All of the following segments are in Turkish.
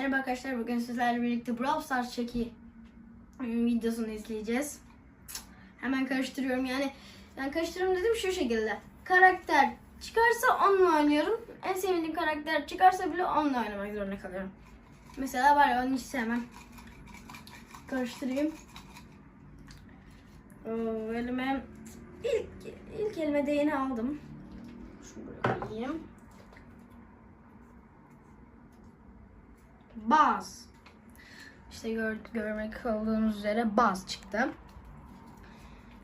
Merhaba arkadaşlar bugün sizlerle birlikte Brawl Stars çeki ım, videosunu izleyeceğiz. Hemen karıştırıyorum yani ben karıştırıyorum dedim şu şekilde. Karakter çıkarsa onunla oynuyorum. En sevdiğim karakter çıkarsa bile onunla oynamak zorunda kalıyorum. Mesela var onu hiç sevmem. Karıştırayım. Elime ilk, ilk elime değini aldım. Şunu koyayım. Baz. İşte gör, görmek olduğunuz üzere baz çıktı.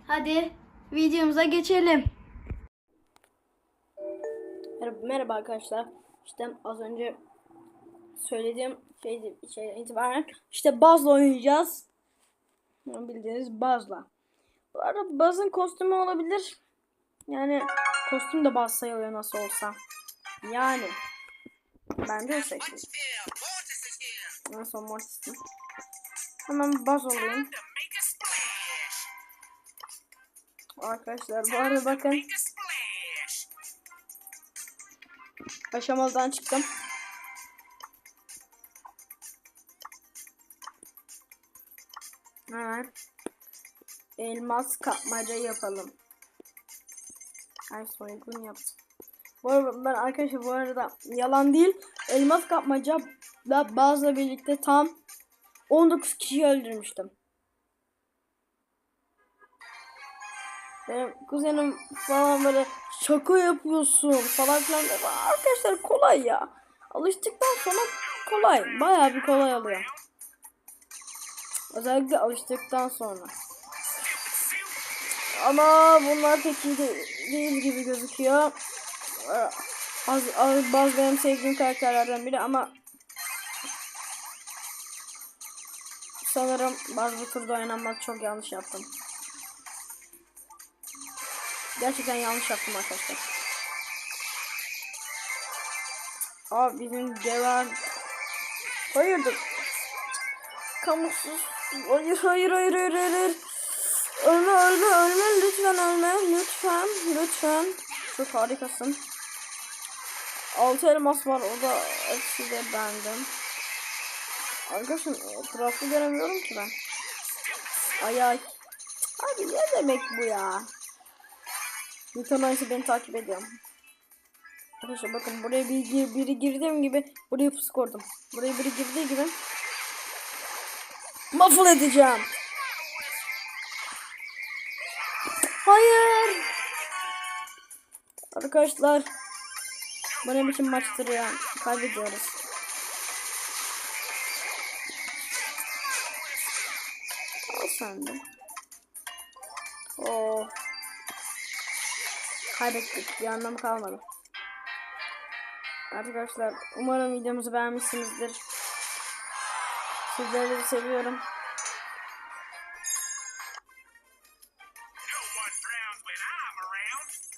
Hadi videomuza geçelim. Merhaba, merhaba arkadaşlar. İşte az önce söylediğim şey, şeyden itibaren işte bazla oynayacağız. Bildiğiniz bazla. Bu arada bazın kostümü olabilir. Yani kostüm de baz sayılıyor nasıl olsa. Yani. Bence o şekilde. Nasıl mortistim. Hemen baz olayım. Arkadaşlar bu arada bakın. Aşamalıdan çıktım. Hemen elmas kapmaca yapalım. Ay soygun yaptım. Bu arada ben arkadaşlar bu arada yalan değil. Elmas kapmaca da bazla birlikte tam 19 kişi öldürmüştüm. Benim kuzenim falan böyle şaka yapıyorsun falan filan. Arkadaşlar kolay ya. Alıştıktan sonra kolay. Bayağı bir kolay oluyor. Özellikle alıştıktan sonra. Ama bunlar pek iyi de- değil gibi gözüküyor. Az, az, bazı benim sevdiğim karakterlerden biri ama sanırım bazı bu turda oynanmak çok yanlış yaptım. Gerçekten yanlış yaptım arkadaşlar. Aa bizim Gevan Hayırdır? Kamuksuz. Hayır hayır hayır hayır hayır. Ölme ölme ölme lütfen ölme lütfen lütfen. Çok harikasın. Altı elmas var o da hepsi de bendim. Arkadaşım etrafı göremiyorum ki ben. Ay ay. Abi ne demek bu ya? Yutanaysa beni takip ediyor. Arkadaşlar bakın buraya bir gir, biri girdiğim gibi buraya pusu. Buraya biri girdiği gibi muffle edeceğim. Hayır. Arkadaşlar bu ne biçim maçtır ya. Kaybediyoruz. Al sen de. Oo. Kaybettik. Bir anlamı kalmadı. Arkadaşlar umarım videomuzu beğenmişsinizdir. Sizleri seviyorum.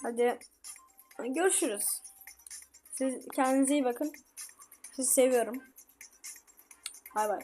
Hadi görüşürüz. Siz kendinize iyi bakın. Sizi seviyorum. Bay bay.